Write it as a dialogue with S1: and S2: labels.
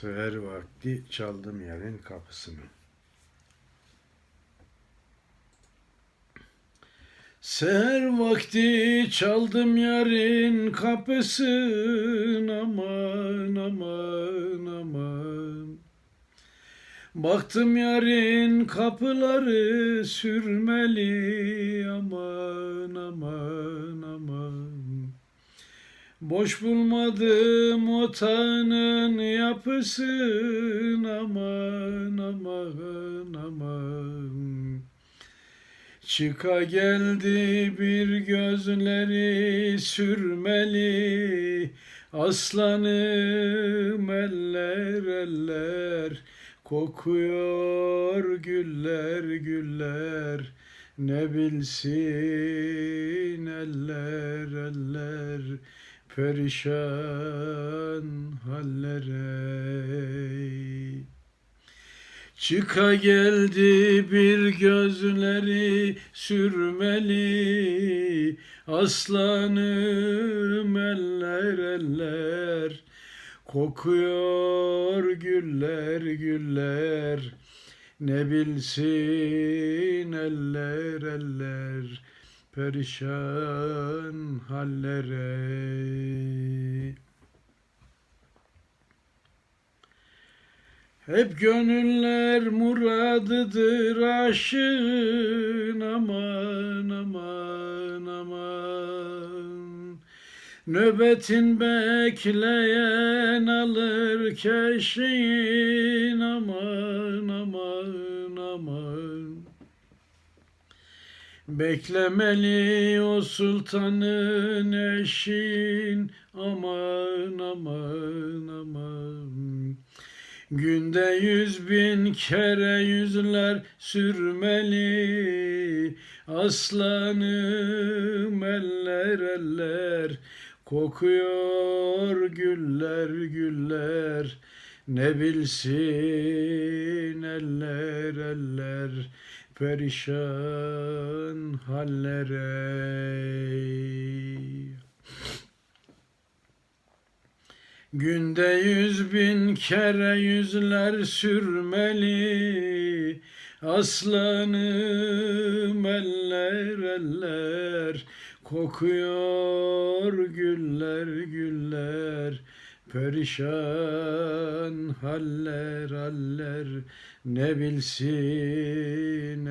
S1: Seher vakti çaldım yerin kapısını. Seher vakti çaldım yarın kapısını aman aman aman. Baktım yarın kapıları sürmeli aman aman aman. Boş bulmadım otağının yapısını aman aman aman. Çıka geldi bir gözleri sürmeli Aslanım eller eller. Kokuyor güller güller. Ne bilsin eller eller Perişan hallere. Çıka geldi bir gözleri sürmeli Aslanım eller eller. Kokuyor güller güller Ne bilsin eller eller Perişan hallere. Hep gönüller muradıdır aşığın aman aman aman. Nöbetin bekleyen alır keşin aman aman Beklemeli o sultanın eşin. Aman aman aman. Günde yüz bin kere yüzler sürmeli. Aslanım eller eller. Kokuyor güller güller. Ne bilsin eller eller Perişan hallere. Günde yüz bin kere yüzler sürmeli Aslanım eller eller. Kokuyor güller güller Perişan haller haller Ne bilsin.